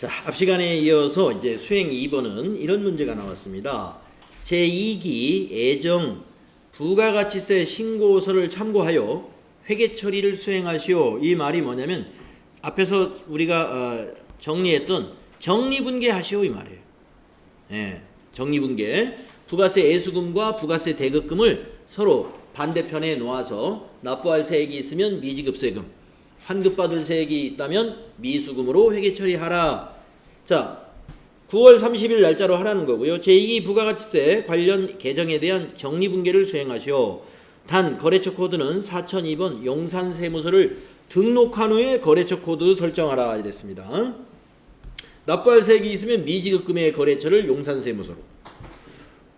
자, 앞 시간에 이어서 이제 수행 2번은 이런 문제가 나왔습니다. 제2기 애정 부가가치세 신고서를 참고하여 회계 처리를 수행하시오. 이 말이 뭐냐면 앞에서 우리가 어, 정리했던 정리분계하시오 이 말이에요. 예, 정리분계. 부가세 애수금과 부가세 대급금을 서로 반대편에 놓아서 납부할 세액이 있으면 미지급세금, 환급받을 세액이 있다면 미수금으로 회계 처리하라. 자, 9월 30일 날짜로 하라는 거고요. 제2기 부가가치세 관련 개정에 대한 정리분계를 수행하시오. 단 거래처 코드는 4002번 용산세무서를 등록한 후에 거래처 코드 설정하라 이랬습니다. 납부할 세액이 있으면 미지급금의 거래처를 용산세무서로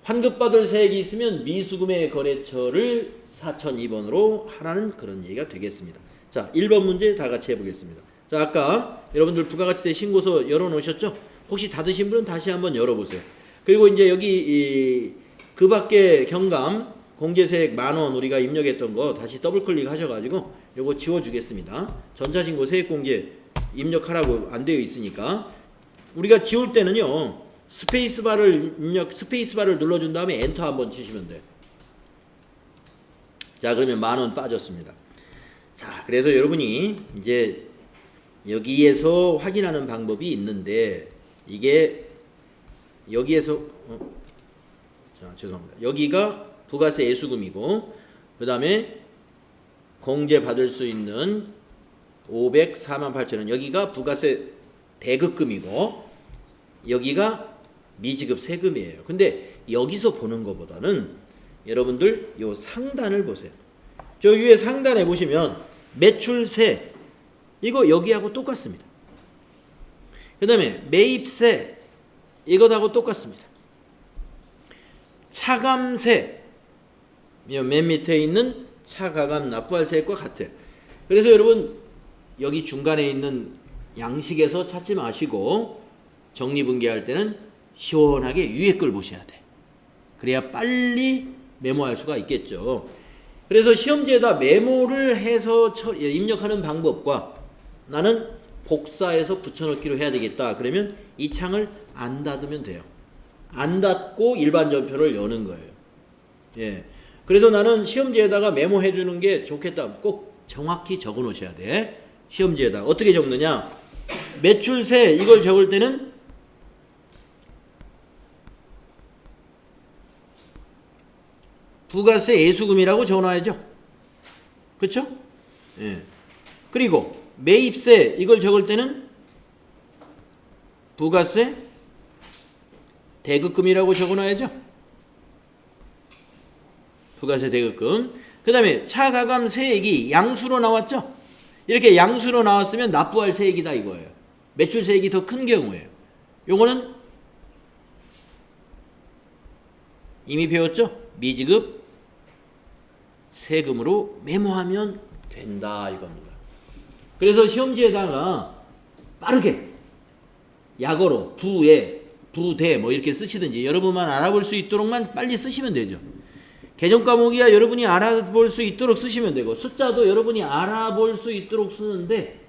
환급받을 세액이 있으면 미수금의 거래처를 4002번으로 하라는 그런 얘기가 되겠습니다. 자, 1번 문제 다 같이 해보겠습니다. 자, 아까 여러분들 부가가치세 신고서 열어놓으셨죠? 혹시 닫으신 분은 다시 한번 열어보세요. 그리고 이제 여기 이, 그 밖에 경감 공제세액 만원 우리가 입력했던 거 다시 더블 클릭 하셔가지고 요거 지워주겠습니다. 전자신고 세액공제 입력하라고 안 되어 있으니까 우리가 지울 때는요 스페이스바를 입력 스페이스바를 눌러준 다음에 엔터 한번 치시면 돼요. 자 그러면 만 원 빠졌습니다. 자 그래서 여러분이 이제 여기에서 확인하는 방법이 있는데 이게 여기에서 어, 자 죄송합니다. 여기가 부가세 예수금이고 그 다음에 공제 받을 수 있는 504만 8천 원 여기가 부가세 대급금이고 여기가 미지급 세금이에요. 근데 여기서 보는 것보다는 여러분들 요 상단을 보세요. 저 위에 상단에 보시면 매출세 이거 여기하고 똑같습니다. 그 다음에 매입세 이것하고 똑같습니다. 차감세 맨 밑에 있는 차가감 납부할 세액과 같아요. 그래서 여러분 여기 중간에 있는 양식에서 찾지 마시고 정리분계할 때는 시원하게 위에 걸 보셔야 돼. 그래야 빨리 메모할 수가 있겠죠. 그래서 시험지에다 메모를 해서 처- 예, 입력하는 방법과 나는 복사해서 붙여넣기로 해야 되겠다. 그러면 이 창을 안 닫으면 돼요. 안 닫고 일반 전표를 여는 거예요. 예. 그래서 나는 시험지에다가 메모해 주는 게 좋겠다. 꼭 정확히 적어 놓으셔야 돼. 시험지에다. 어떻게 적느냐? 매출세 이걸 적을 때는 부가세 예수금이라고 적어 놔야죠. 그렇죠? 예. 그리고 매입세 이걸 적을 때는 부가세 대급금이라고 적어 놔야죠. 부가세 대급금. 그 다음에 차가감 세액이 양수로 나왔죠. 이렇게 양수로 나왔으면 납부할 세액이다 이거예요. 매출 세액이 더 큰 경우에요. 요거는 이미 배웠죠? 미지급 세금으로 메모하면 된다 이겁니다. 그래서 시험지에다가 빠르게 약어로 부에 부대 뭐 이렇게 쓰시든지 여러분만 알아볼 수 있도록만 빨리 쓰시면 되죠. 개정 과목이야 여러분이 알아볼 수 있도록 쓰시면 되고 숫자도 여러분이 알아볼 수 있도록 쓰는데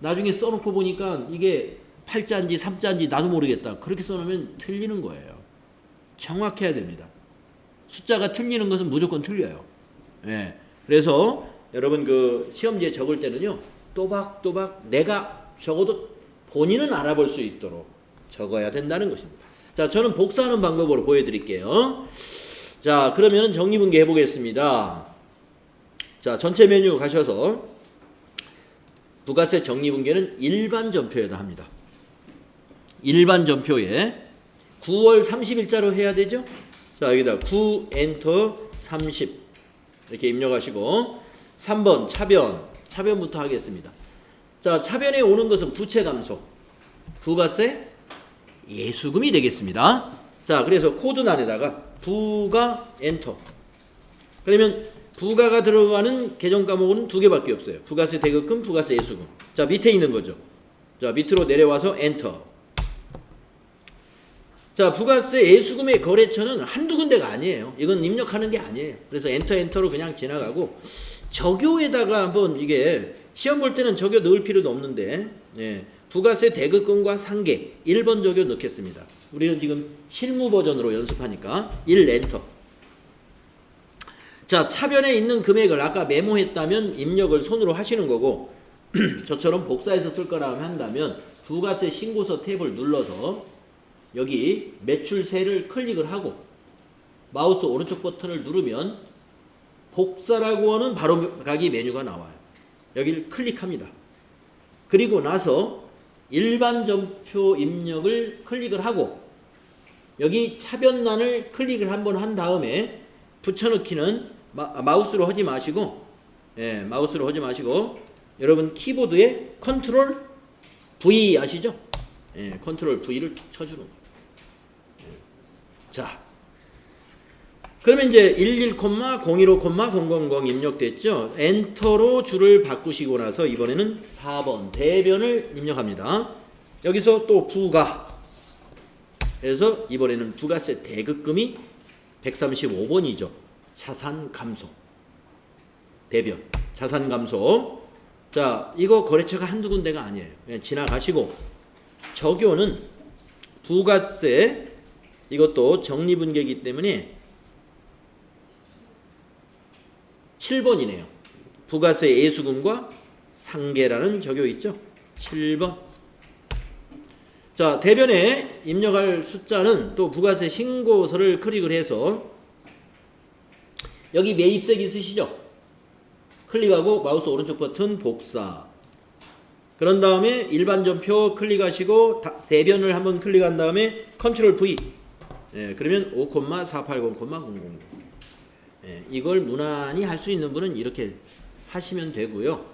나중에 써놓고 보니까 이게 8자인지 3자인지 나도 모르겠다. 그렇게 써놓으면 틀리는 거예요. 정확해야 됩니다. 숫자가 틀리는 것은 무조건 틀려요. 예. 그래서 여러분 그 시험지에 적을 때는요. 또박또박 내가 적어도 본인은 알아볼 수 있도록 적어야 된다는 것입니다. 자, 저는 복사하는 방법으로 보여드릴게요. 자, 그러면 정리분계 해보겠습니다. 자, 전체 메뉴 가셔서 부가세 정리분계는 일반 전표에다 합니다. 일반 전표에 9월 30일자로 해야 되죠? 자, 여기다 9 엔터 30 이렇게 입력하시고 3번 차변 차변부터 하겠습니다. 자, 차변에 오는 것은 부채 감소. 부가세 예수금이 되겠습니다. 자, 그래서 코드란에다가 부가 엔터. 그러면 부가가 들어가는 계정 과목은 두 개밖에 없어요. 부가세 대급금, 부가세 예수금. 자, 밑에 있는 거죠. 자, 밑으로 내려와서 엔터. 자, 부가세 예수금의 거래처는 한두 군데가 아니에요. 이건 입력하는 게 아니에요. 그래서 엔터 엔터로 그냥 지나가고 적요에다가 한번 이게 시험 볼 때는 적요 넣을 필요도 없는데 예, 부가세 대급금과 상계 1번 적용 넣겠습니다. 우리는 지금 실무 버전으로 연습하니까 1 엔터. 자, 차변에 있는 금액을 아까 메모했다면 입력을 손으로 하시는 거고 저처럼 복사해서 쓸 거라 한다면 부가세 신고서 탭을 눌러서 여기 매출세를 클릭을 하고 마우스 오른쪽 버튼을 누르면 복사라고 하는 바로 가기 메뉴가 나와요. 여기를 클릭합니다. 그리고 나서 일반 점표 입력을 클릭을 하고 여기 차변란을 클릭을 한번 한 다음에 붙여넣기는 마, 마우스로 하지 마시고 예, 마우스로 하지 마시고 여러분 키보드에 컨트롤 V 아시죠? 예, 컨트롤 V를 툭 쳐주는 거예요. 자, 그러면 이제 11,015,000 입력됐죠? 엔터로 줄을 바꾸시고 나서 이번에는 4번 대변을 입력합니다. 여기서 또 부가 그래서 이번에는 부가세 대급금이 135번이죠. 자산 감소. 대변. 자산 감소. 자, 이거 거래처가 한두 군데가 아니에요. 그냥 지나가시고 적요는 부가세 이것도 정리분계이기 때문에 7번이네요. 부가세 예수금과 상계라는 적요 있죠? 7번. 자, 대변에 입력할 숫자는 또 부가세 신고서를 클릭을 해서 여기 매입색 있으시죠? 클릭하고 마우스 오른쪽 버튼 복사. 그런 다음에 일반 점표 클릭하시고 다- 대변을 한번 클릭한 다음에 컨트롤 V. 예, 그러면 5,480,000. 예, 이걸 무난히 할 수 있는 분은 이렇게 하시면 되고요.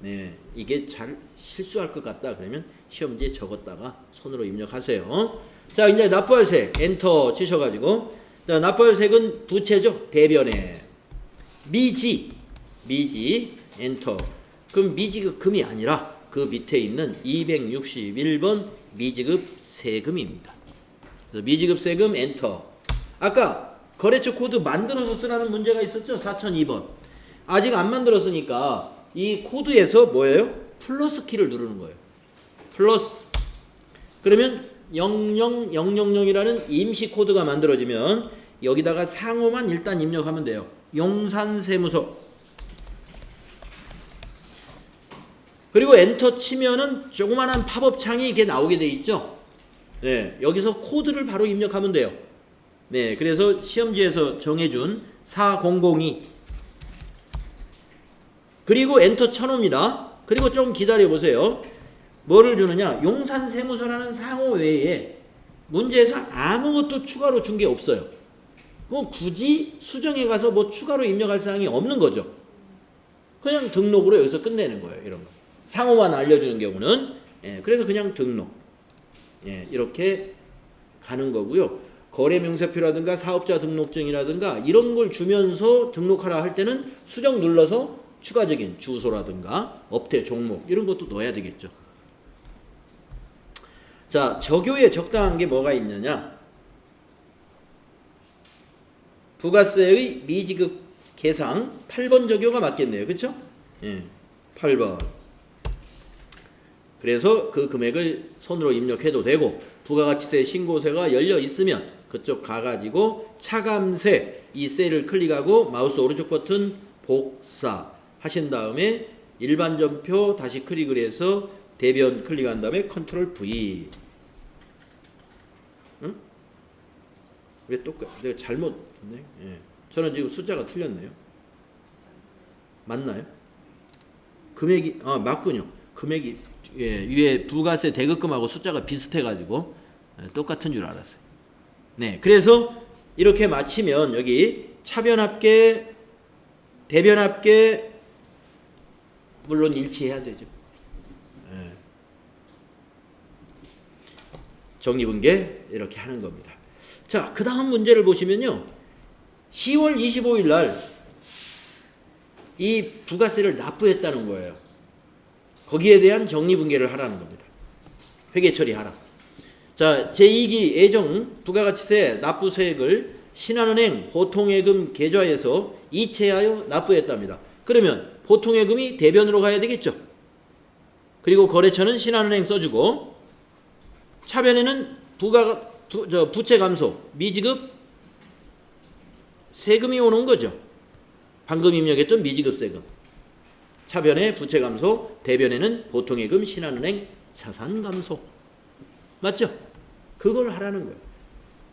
네, 이게 잘 실수할 것 같다 그러면 시험지에 적었다가 손으로 입력하세요. 자, 이제 납부할세 엔터 치셔가지고 자, 납부할세은 부채죠 대변에 미지 미지 엔터 그럼 미지급 금이 아니라 그 밑에 있는 261번 미지급 세금입니다. 미지급 세금 엔터. 아까 거래처 코드 만들어서 쓰라는 문제가 있었죠? 4002번. 아직 안 만들었으니까 이 코드에서 뭐예요? 플러스 키를 누르는 거예요. 플러스. 그러면 00000이라는 임시 코드가 만들어지면 여기다가 상호만 일단 입력하면 돼요. 용산세무서. 그리고 엔터 치면은 조그만한 팝업 창이 이렇게 나오게 돼 있죠. 네, 여기서 코드를 바로 입력하면 돼요. 네, 그래서 시험지에서 정해준 4002 그리고 엔터 쳐놓습니다. 그리고 좀 기다려 보세요. 뭐를 주느냐? 용산 세무서라는 상호 외에 문제에서 아무것도 추가로 준 게 없어요. 뭐 굳이 수정에 가서 뭐 추가로 입력할 사항이 없는 거죠. 그냥 등록으로 여기서 끝내는 거예요. 이런 거. 상호만 알려주는 경우는 예, 그래서 그냥 등록. 예, 이렇게 가는 거고요. 거래 명세표라든가 사업자 등록증이라든가 이런 걸 주면서 등록하라 할 때는 수정 눌러서 추가적인 주소라든가 업태 종목 이런 것도 넣어야 되겠죠. 자, 적요에 적당한 게 뭐가 있느냐? 부가세의 미지급 계상 8번 적요가 맞겠네요. 그렇죠? 예. 8번. 그래서 그 금액을 손으로 입력해도 되고 부가가치세 신고세가 열려 있으면 그쪽 가가지고 차감세 이 셀을 클릭하고 마우스 오른쪽 버튼 복사 하신 다음에 일반 점표 다시 클릭을 해서 대변 클릭한 다음에 컨트롤 V 응? 왜 똑같 내가 잘못 네 예. 저는 지금 숫자가 틀렸네요 맞나요? 금액이 아 맞군요 금액이 예, 위에 부가세 대급금하고 숫자가 비슷해가지고 예, 똑같은 줄 알았어요. 네, 그래서 이렇게 마치면 여기 차변합계, 대변합계 물론 일치해야 되죠. 예. 정리분계 이렇게 하는 겁니다. 자, 그 다음 문제를 보시면요. 10월 25일 날 이 부가세를 납부했다는 거예요. 거기에 대한 정리분계를 하라는 겁니다. 회계 처리하라. 자, 제2기 예정 부가가치세 납부세액을 신한은행 보통예금 계좌에서 이체하여 납부했답니다. 그러면 보통예금이 대변으로 가야 되겠죠. 그리고 거래처는 신한은행 써주고 차변에는 부가 부, 저 부채 감소, 미지급 세금이 오는 거죠. 방금 입력했던 미지급 세금. 차변에 부채 감소, 대변에는 보통예금, 신한은행 자산 감소. 맞죠? 그걸 하라는 거예요.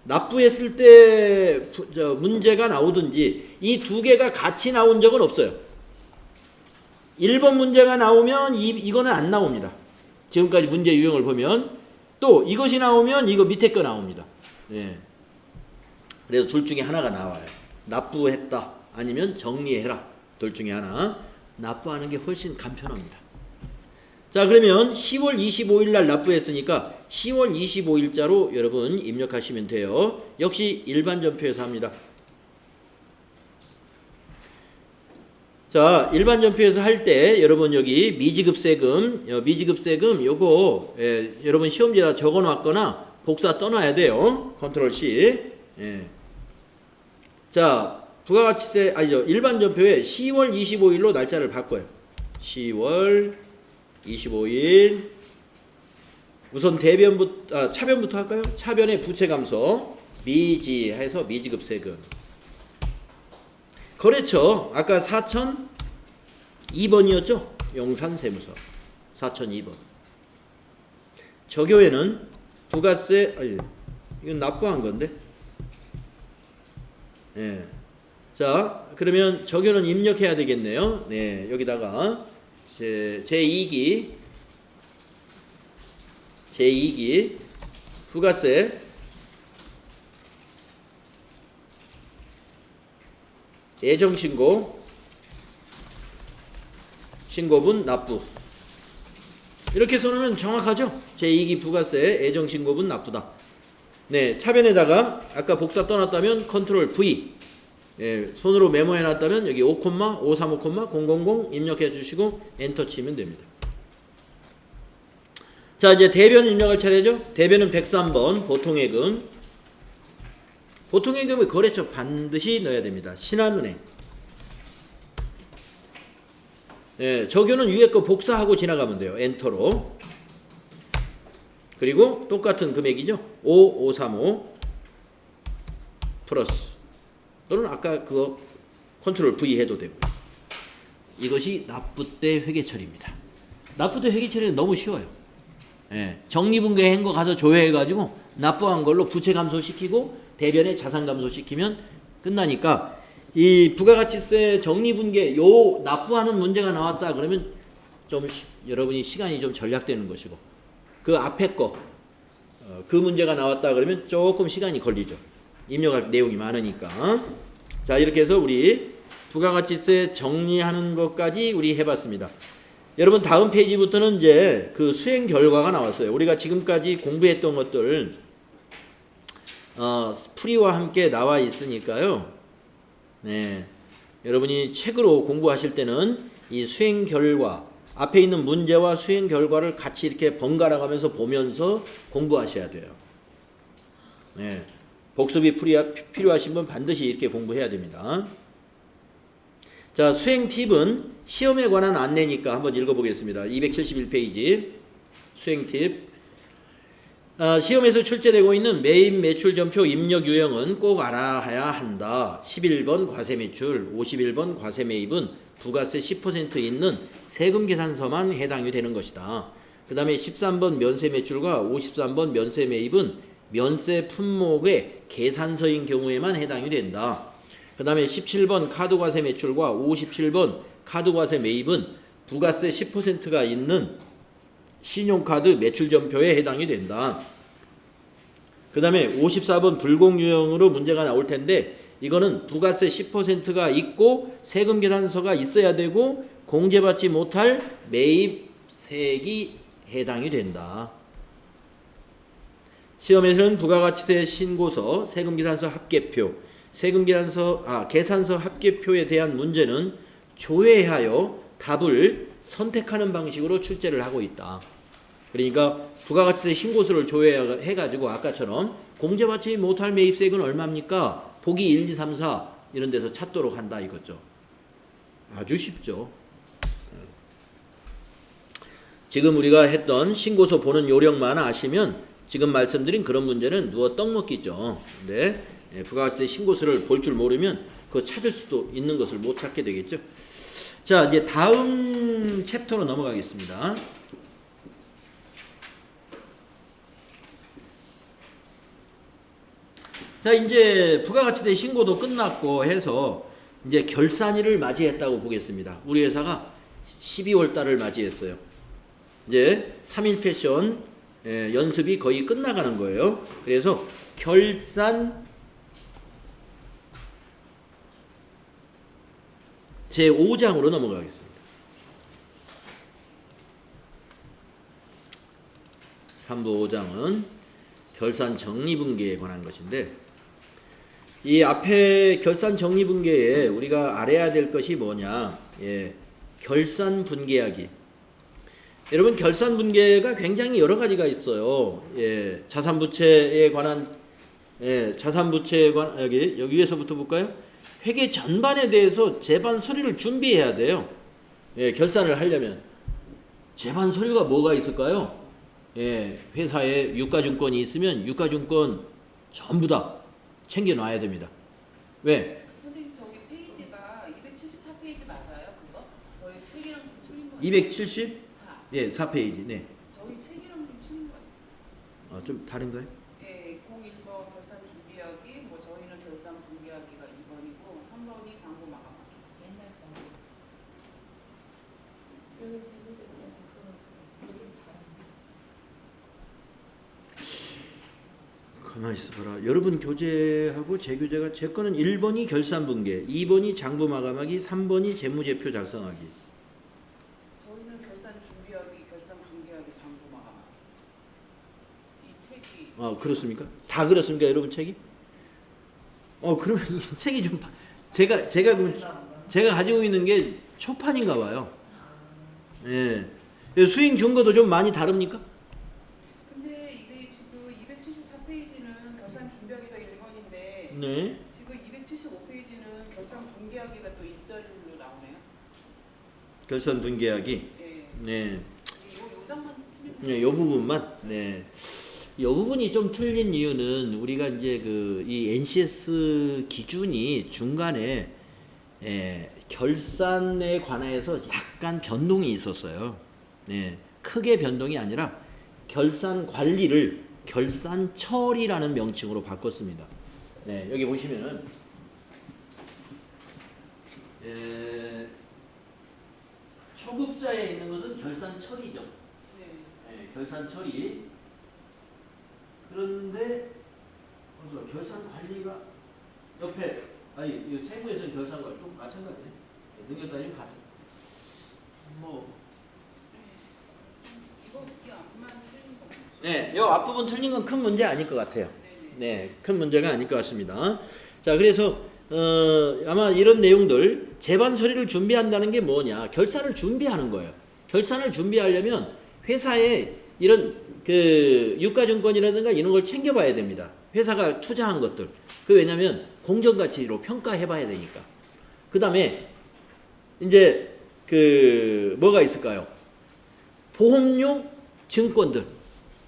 납부했을 때 문제가 나오든지 이 두 개가 같이 나온 적은 없어요. 1번 문제가 나오면 이, 이거는 안 나옵니다. 지금까지 문제 유형을 보면 또 이것이 나오면 이거 밑에 거 나옵니다. 예. 그래서 둘 중에 하나가 나와요. 납부했다 아니면 정리해라. 둘 중에 하나. 납부하는 게 훨씬 간편합니다. 자 그러면 10월 25일 날 납부했으니까 10월 25일자로 여러분 입력하시면 돼요. 역시 일반 전표에서 합니다. 자 일반 전표에서 할 때 여러분 여기 미지급 세금 어, 미지급 세금 요거 예, 여러분 시험지에다 적어놨거나 복사 떠놔야 돼요. 컨트롤 C. 예. 자 부가가치세 아니죠 일반 전표에 10월 25일로 날짜를 바꿔요. 10월 25일 우선 대변부터 아, 차변부터 할까요? 차변의 부채 감소 미지 해서 미지급 세금 거래처 아까 4002번이었죠? 용산세무서 4002번 저교에는 부가세 아니 이건 납부한 건데 예. 자 그러면 저교는 입력해야 되겠네요. 네 여기다가 제, 제2기 제2기 부가세. 예정 신고. 신고분 납부. 이렇게 써놓으면 정확하죠? 제2기 부가세 예정 신고분 납부다. 네, 차변에다가 아까 복사 떠났다면 컨트롤 V 예, 손으로 메모해 놨다면 여기 5, 535, 000 입력해 주시고 엔터 치면 됩니다. 자, 이제 대변 입력할 차례죠? 대변은 103번 보통예금 보통예금의 거래처 반드시 넣어야 됩니다. 신한은행. 예, 적용은 위에 거 복사하고 지나가면 돼요. 엔터로. 그리고 똑같은 금액이죠. 5535 플러스 또는 아까 그거 컨트롤 V 해도 되고 이것이 납부 때 회계 처리입니다. 납부 때 회계 처리는 너무 쉬워요. 예, 정리분계한 거 가서 조회해가지고 납부한 걸로 부채 감소시키고 대변에 자산 감소시키면 끝나니까 이 부가가치세 정리분계 요 납부하는 문제가 나왔다 그러면 좀 시- 여러분이 시간이 좀 절약되는 것이고 그 앞에 거 어, 그 문제가 나왔다 그러면 조금 시간이 걸리죠. 입력할 내용이 많으니까. 자, 이렇게 해서 우리 부가가치세 정리하는 것까지 우리 해봤습니다. 여러분 다음 페이지부터는 이제 그 수행 결과가 나왔어요. 우리가 지금까지 공부했던 것들 어, 풀이와 함께 나와 있으니까요. 네. 여러분이 책으로 공부하실 때는 이 수행 결과 앞에 있는 문제와 수행 결과를 같이 이렇게 번갈아 가면서 보면서 공부하셔야 돼요. 네. 복습이 필요하신 분 반드시 이렇게 공부해야 됩니다. 자, 수행 팁은 시험에 관한 안내니까 한번 읽어보겠습니다. 271페이지 수행 팁. 아, 시험에서 출제되고 있는 매입 매출 전표 입력 유형은 꼭 알아야 한다. 11번 과세 매출, 51번 과세 매입은 부가세 10% 있는 세금 계산서만 해당이 되는 것이다. 그 다음에 13번 면세 매출과 53번 면세 매입은 면세 품목의 계산서인 경우에만 해당이 된다. 그 다음에 17번 카드과세 매출과 57번 카드과세 매입은 부가세 10%가 있는 신용카드 매출전표에 해당이 된다. 그 다음에 54번 불공유형으로 문제가 나올 텐데 이거는 부가세 10%가 있고 세금 계산서가 있어야 되고 공제받지 못할 매입세액이 해당이 된다. 시험에서는 부가가치세 신고서, 세금계산서 합계표, 세금계산서 아 계산서 합계표에 대한 문제는 조회하여 답을 선택하는 방식으로 출제를 하고 있다. 그러니까 부가가치세 신고서를 조회해 가지고 아까처럼 공제받지 못할 매입세액은 얼마입니까? 보기 1, 2, 3, 4 이런 데서 찾도록 한다 이거죠. 아주 쉽죠. 지금 우리가 했던 신고서 보는 요령만 아시면 지금 말씀드린 그런 문제는 누워 떡 먹기죠. 근데 예, 부가가치세 신고서를 볼 줄 모르면 그거 찾을 수도 있는 것을 못 찾게 되겠죠. 자, 이제 다음 챕터로 넘어가겠습니다. 자, 이제 부가가치세 신고도 끝났고 해서 이제 결산일을 맞이했다고 보겠습니다. 우리 회사가 12월 달을 맞이했어요. 이제 3일 패션 예, 연습이 거의 끝나가는 거예요. 그래서 결산 제 5장으로 넘어가겠습니다. 3부 5장은 결산 정리분계에 관한 것인데 이 앞에 결산 정리분계에 우리가 알아야 될 것이 뭐냐? 예, 결산 분계하기. 여러분 결산 분계가 굉장히 여러 가지가 있어요. 예, 자산 부채에 관한 예, 자산 부채에 관 여기 여기 위에서부터 볼까요? 회계 전반에 대해서 재반 서류를 준비해야 돼요. 예, 결산을 하려면 재반 서류가 뭐가 있을까요? 예, 회사에 유가증권이 있으면 유가증권 전부 다 챙겨 놔야 됩니다. 왜? 선생님 저기 페이지가 274페이지 맞아요? 그거? 저희 책이랑 좀 틀린 거 같아요. 270? 4. 예, 4페이지. 네. 저희 책이랑 좀 틀린 거 같아요. 어, 좀 다른가요? 예, 01번 결산 준비하기, 뭐 저희는 결산 분개하기가 2번이고 3번이 장부 마감하기. 옛날 거. 여기 제보제보가 적어놨어요. 이거 좀 다른데. 가만히 있어봐라. 여러분 교재하고 제 교재가 제 거는 1번이 결산 분계, 2번이 장부 마감하기, 3번이 재무제표 작성하기. 저희는 결산 준비하기, 결산 분개하기, 장부 마감하기. 이 책이 어, 그렇습니까? 다 그렇습니까, 여러분 책이? 어, 그러면 이 책이 좀 바- 제가 제가 그 제가 가지고 있는 게 초판인가 봐요. 예. 수행 준거도 좀 많이 다릅니까? 근데 이게 지금 274페이지는 결산 준비하기가 1번인데 네. 지금 275페이지는 결산 분개하기가 또 1절로 나오네요. 결산 분계하기. 예. 네. 요, 요 장만 거 네, 요 부분만. 네. 요 부분이 좀 틀린 이유는 우리가 이제 그 이 NCS 기준이 중간에 예, 결산에 관해서 약간 변동이 있었어요. 네. 크게 변동이 아니라 결산 관리를 결산 처리라는 명칭으로 바꿨습니다. 네, 여기 보시면은 예, 초급자에 있는 것은 결산 처리죠. 네. 네, 결산 처리. 그런데 어디서 결산 관리가 옆에 아니 이 세무에서는 결산 관리 또 마찬가지네. 능력 따지면 같은. 뭐 이. 네, 요 앞부분 틀린 건 큰 문제 아닐 것 같아요. 네, 큰 문제가 아닐 것 같습니다. 자, 그래서 어, 아마 이런 내용들 재반 서류를 준비한다는 게 뭐냐? 결산을 준비하는 거예요. 결산을 준비하려면 회사에 이런 그 유가증권이라든가 이런 걸 챙겨봐야 됩니다. 회사가 투자한 것들. 그 왜냐면 공정 가치로 평가해 봐야 되니까. 그 다음에 이제 그 뭐가 있을까요? 보험료, 증권들,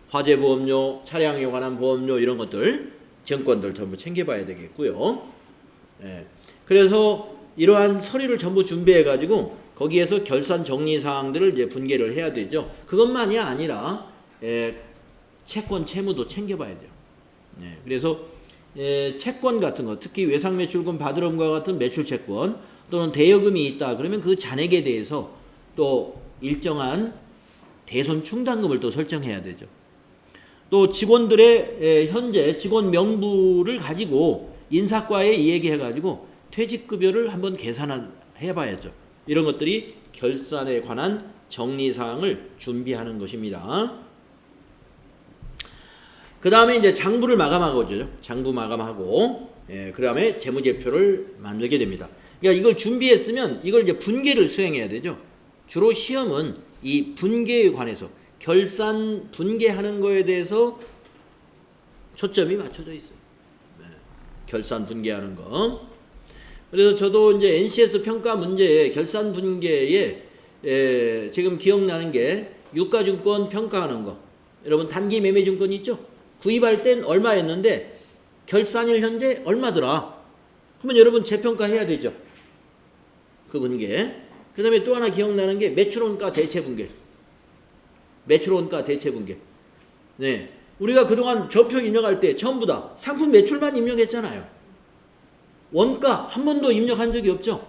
화재 보험료, 차량에 관한 보험료 이런 것들, 증권들 전부 챙겨 봐야 되겠고요. 예. 그래서 이러한 서류를 전부 준비해 가지고 거기에서 결산 정리 사항들을 이제 분개를 해야 되죠. 그것만이 아니라 예, 채권 채무도 챙겨봐야 돼요. 예, 그래서 예, 채권 같은 거, 특히 외상 매출금 받으럼과 같은 매출 채권 또는 대여금이 있다 그러면 그 잔액에 대해서 또 일정한 대손 충당금을 또 설정해야 되죠. 또 직원들의 에, 현재 직원 명부를 가지고 인사과에 이야기해 가지고 퇴직 급여를 한번 계산해 봐야죠. 이런 것들이 결산에 관한 정리 사항을 준비하는 것입니다. 그 다음에 이제 장부를 마감하고 죠. 장부 마감하고, 예, 그 다음에 재무제표를 만들게 됩니다. 그러니까 이걸 준비했으면 이걸 이제 분계를 수행해야 되죠. 주로 시험은 이 분계에 관해서 결산 분계하는 거에 대해서 초점이 맞춰져 있어요. 네, 결산 분계하는 거. 그래서 저도 이제 NCS 평가 문제에 결산 분계에 에, 지금 기억나는 게 유가증권 평가하는 거. 여러분 단기 매매증권 있죠? 구입할 땐 얼마였는데 결산일 현재 얼마더라? 그러면 여러분 재평가해야 되죠. 그 분계. 그 다음에 또 하나 기억나는 게 매출원가 대체분계. 매출원가 대체분계. 네. 우리가 그동안 저표 입력할 때 전부 다 상품 매출만 입력했잖아요. 원가 한 번도 입력한 적이 없죠.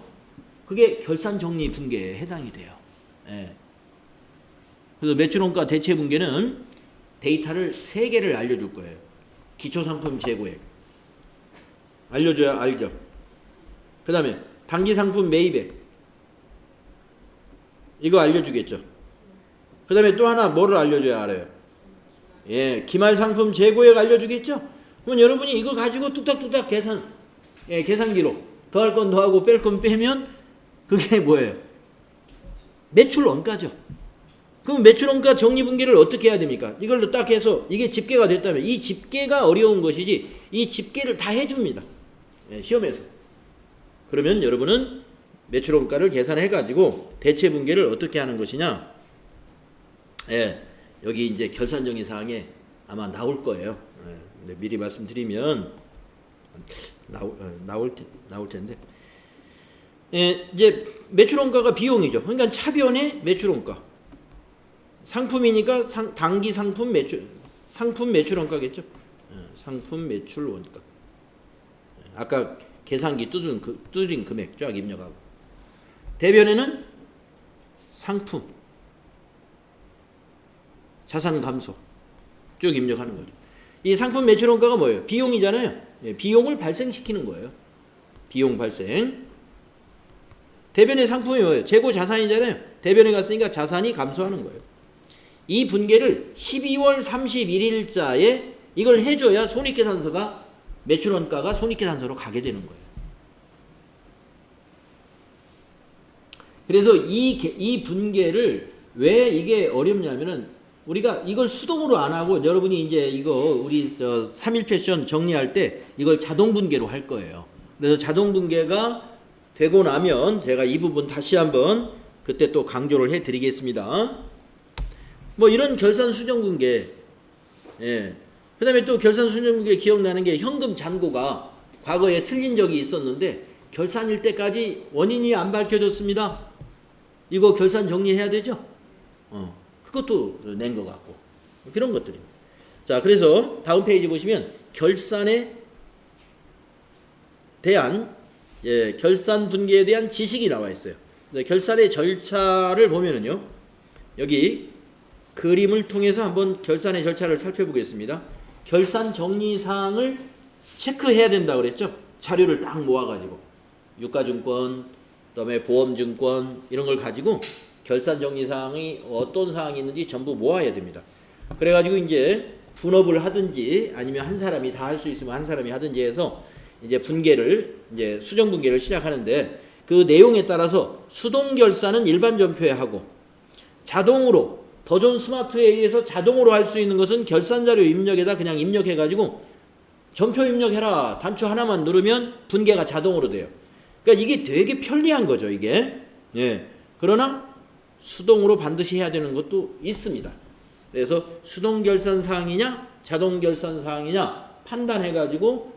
그게 결산 정리 분계에 해당이 돼요. 예. 그래서 매출원가 대체 분계는 데이터를 세 개를 알려줄 거예요. 기초 상품 재고액 알려줘야 알죠. 그 다음에 단기 상품 매입액 이거 알려주겠죠. 그 다음에 또 하나 뭐를 알려줘야 알아요. 예, 기말 상품 재고액 알려주겠죠. 그러면 여러분이 이거 가지고 뚝딱뚝딱 계산, 예, 계산기로 더할 건 더하고 뺄 건 빼면 그게 뭐예요? 매출 원가죠. 그럼 매출 원가 정리 분계를 어떻게 해야 됩니까? 이걸로 딱 해서 이게 집계가 됐다면 이 집계가 어려운 것이지 이 집계를 다 해줍니다. 예, 시험에서. 그러면 여러분은 매출 원가를 계산해 가지고 대체 분계를 어떻게 하는 것이냐? 예, 여기 이제 결산정의 사항에 아마 나올 거예요. 예, 미리 말씀드리면 나올 어, 나올 테, 나올 텐데. 예, 이제 매출 원가가 비용이죠. 그러니까 차변의 매출 원가. 상품이니까 상, 단기 상품 매출 상품 매출 원가겠죠. 예, 상품 매출 원가. 예, 아까 계산기 두드린, 그, 두드린 금액 쫙 입력하고. 대변에는 상품 자산 감소 쭉 입력하는 거죠. 이 상품 매출 원가가 뭐예요? 비용이잖아요. 예, 비용을 발생시키는 거예요. 비용 발생. 대변의 상품이 뭐예요? 재고 자산이잖아요. 대변에 갔으니까 자산이 감소하는 거예요. 이 분계를 12월 31일자에 이걸 해줘야 손익계산서가 매출원가가 손익계산서로 가게 되는 거예요. 그래서 이, 개- 이 분계를 왜 이게 어렵냐면은 우리가 이걸 수동으로 안 하고 여러분이 이제 이거 우리 저 3일 패션 정리할 때 이걸 자동 분계로 할 거예요. 그래서 자동 분계가 되고 나면 제가 이 부분 다시 한번 그때 또 강조를 해 드리겠습니다. 뭐 이런 결산 수정 분계 예. 그 다음에 또 결산 수정 분계 기억나는 게 현금 잔고가 과거에 틀린 적이 있었는데 결산일 때까지 원인이 안 밝혀졌습니다. 이거 결산 정리해야 되죠? 어. 그것도 낸 것 같고 그런 것들입니다. 자, 그래서 다음 페이지 보시면 결산에 대한 예, 결산 분계에 대한 지식이 나와 있어요. 네, 결산의 절차를 보면은요. 여기 그림을 통해서 한번 결산의 절차를 살펴보겠습니다. 결산 정리 사항을 체크해야 된다 그랬죠? 자료를 딱 모아 가지고 유가증권, 그다음에 보험증권 이런 걸 가지고 결산 정리 사항이 어떤 사항이 있는지 전부 모아야 됩니다. 그래 가지고 이제 분업을 하든지 아니면 한 사람이 다 할 수 있으면 한 사람이 하든지 해서 이제 분계를 이제 수정 분계를 시작하는데 그 내용에 따라서 수동 결산은 일반 전표에 하고 자동으로 더존 스마트에 의해서 자동으로 할 수 있는 것은 결산 자료 입력에다 그냥 입력해 가지고 전표 입력해라 단추 하나만 누르면 분계가 자동으로 돼요. 그러니까 이게 되게 편리한 거죠, 이게. 예. 그러나 수동으로 반드시 해야 되는 것도 있습니다. 그래서 수동 결산 사항이냐, 자동 결산 사항이냐 판단해 가지고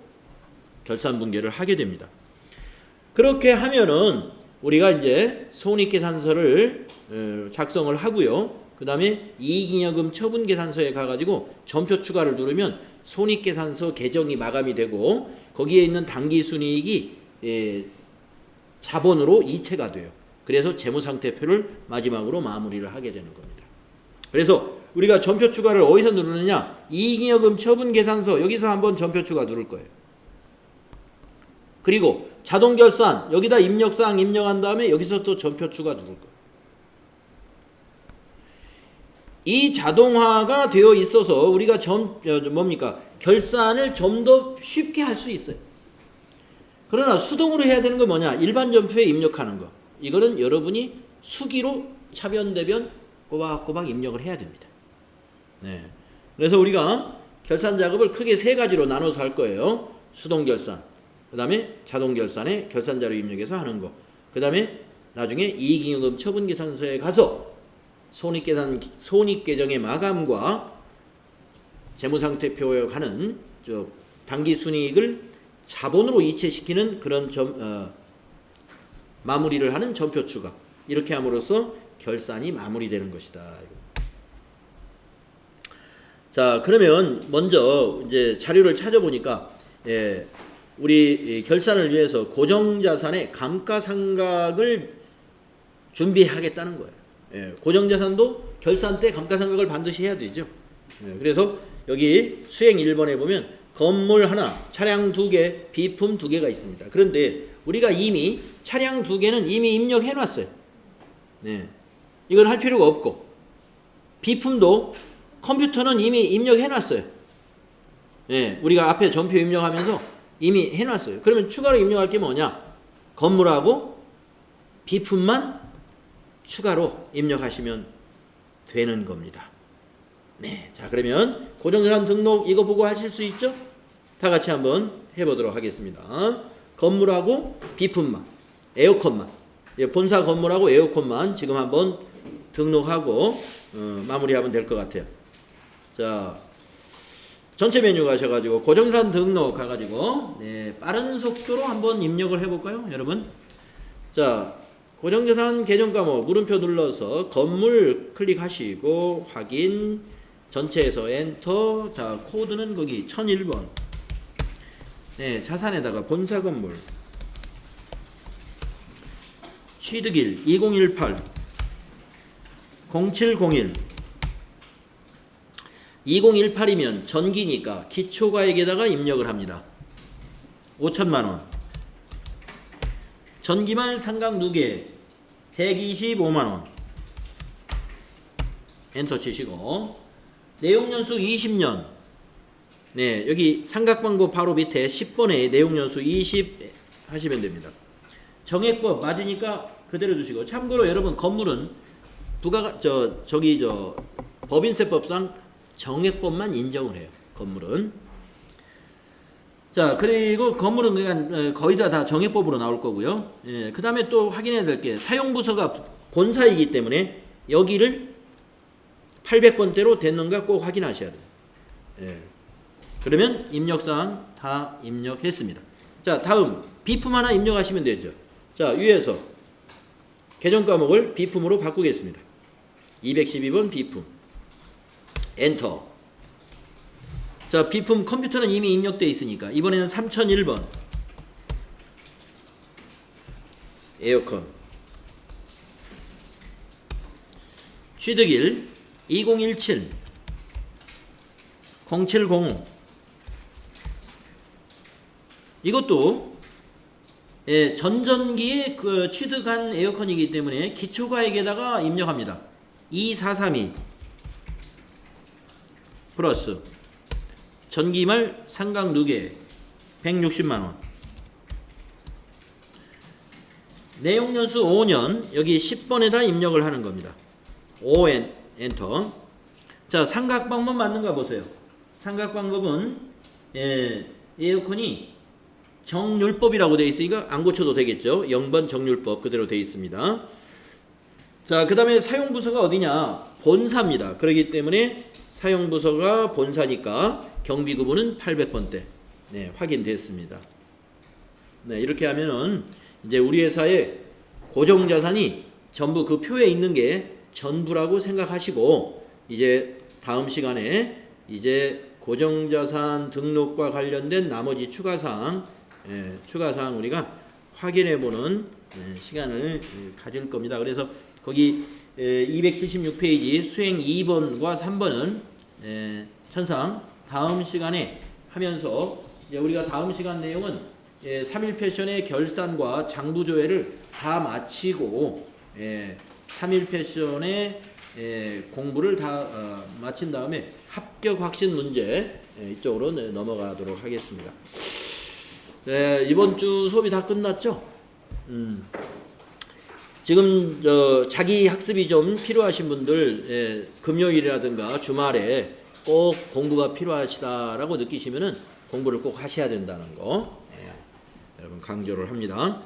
결산 분계를 하게 됩니다. 그렇게 하면은 우리가 이제 손익계산서를 어, 작성을 하고요. 그 다음에 이익잉여금 처분계산서에 가가지고 전표 추가를 누르면 손익계산서 개정이 마감이 되고 거기에 있는 당기순이익이 예, 자본으로 이체가 돼요. 그래서 재무상태표를 마지막으로 마무리를 하게 되는 겁니다. 그래서 우리가 전표 추가를 어디서 누르느냐? 이익잉여금 처분계산서 여기서 한번 전표 추가 누를 거예요. 그리고 자동 결산 여기다 입력사항 입력한 다음에 여기서 또 전표 추가 누를 거예요. 이 자동화가 되어 있어서 우리가 점 어, 뭡니까 결산을 좀 더 쉽게 할 수 있어요. 그러나 수동으로 해야 되는 건 뭐냐? 일반 전표에 입력하는 거. 이거는 여러분이 수기로 차변 대변 꼬박꼬박 입력을 해야 됩니다. 네. 그래서 우리가 결산 작업을 크게 세 가지로 나눠서 할 거예요. 수동 결산, 그 다음에 자동 결산에 결산 자료 입력해서 하는 거, 그 다음에 나중에 이익잉여금 처분 계산서에 가서 손익계산 손익계정의 마감과 재무상태표하는 저 당기 순이익을 자본으로 이체시키는 그런 점 어, 마무리를 하는 전표 추가 이렇게 함으로써 결산이 마무리되는 것이다. 자 그러면 먼저 이제 자료를 찾아보니까 예, 우리 이 결산을 위해서 고정자산의 감가상각을 준비하겠다는 거예요. 예, 고정자산도 결산 때 감가상각을 반드시 해야 되죠. 예, 그래서 여기 수행 1번에 보면 건물 하나, 차량 두 개, 비품 두 개가 있습니다. 그런데 우리가 이미 차량 두 개는 이미 입력해 놨어요. 네. 이건 할 필요가 없고 비품도 컴퓨터는 이미 입력해 놨어요. 예, 우리가 앞에 전표 입력하면서 이미 해 놨어요. 그러면 추가로 입력할 게 뭐냐? 건물하고 비품만 추가로 입력하시면 되는 겁니다. 네. 자, 그러면 고정자산 등록 이거 보고 하실 수 있죠? 다 같이 한번 해보도록 하겠습니다. 건물하고 비품만, 에어컨만, 예, 본사 건물하고 에어컨만 지금 한번 등록하고 어, 마무리하면 될 것 같아요. 자, 전체 메뉴 가셔가지고 고정산 등록 가가지고 네, 빠른 속도로 한번 입력을 해볼까요, 여러분? 자, 고정자산 계정 과목 물음표 눌러서 건물 클릭하시고 확인. 전체에서 엔터. 자 코드는 거기 1001번. 네 자산에다가 본사 건물. 취득일 2018 0701 2018이면 전기니까 기초가액에다가 입력을 합니다. 5천만원 전기말 상각 누계 125만원. 엔터 치시고. 내용연수 20년. 네 여기 삼각방법 바로 밑에 10번에 내용연수 20 하시면 됩니다. 정액법 맞으니까 그대로 주시고. 참고로 여러분 건물은 부가 저 저기 저 법인세법상 정액법만 인정을 해요 건물은 자 그리고 건물은 그냥 어, 거의 다, 다 정액법으로 나올 거고요 예, 그 다음에 또 확인해야 될 게 사용부서가 본사이기 때문에 여기를 800번대로 됐는가 꼭 확인하셔야 돼요. 예. 그러면 입력사항 다 입력했습니다. 자, 다음 비품 하나 입력하시면 되죠. 자, 위에서 계정 과목을 비품으로 바꾸겠습니다. 212번 비품. 엔터. 자, 비품 컴퓨터는 이미 입력되어 있으니까 이번에는 3001번. 에어컨. 취득일 2017 0705 이것도 예, 전전기에 그 취득한 에어컨이기 때문에 기초가액에다가 입력합니다. 2432 플러스 전기말 상각 누계 160만 원. 내용 연수 5년 여기 10번에다 입력을 하는 겁니다. 5 엔, 엔터. 자, 삼각 방법 맞는가 보세요. 삼각 방법은 예, 에어컨이 정률법이라고 되어 있으니까 안 고쳐도 되겠죠. 0번 정률법 그대로 되어 있습니다. 자, 그 다음에 사용 부서가 어디냐? 본사입니다. 그렇기 때문에 사용 부서가 본사니까 경비 구분은 800번대. 네, 확인됐습니다. 네, 이렇게 하면은 이제 우리 회사의 고정 자산이 전부 그 표에 있는 게 전부라고 생각하시고 이제 다음 시간에 이제 고정 자산 등록과 관련된 나머지 추가 사항 예, 추가 사항 우리가 확인해 보는 예, 시간을 예, 가질 겁니다. 그래서 거기 예, 276페이지 수행 2번과 3번은 예, 천상 다음 시간에 하면서 우리가 다음 시간 내용은 예, 3일 패션의 결산과 장부 조회를 다 마치고 예, 3일 패션의 예, 공부를 다 어, 마친 다음에 합격 확신 문제 예, 이쪽으로 네, 넘어가도록 하겠습니다. 네, 이번 주 수업이 다 끝났죠? 음. 지금 저 자기 학습이 좀 필요하신 분들 예, 금요일이라든가 주말에 꼭 공부가 필요하시다라고 느끼시면은 공부를 꼭 하셔야 된다는 거 예, 여러분 강조를 합니다.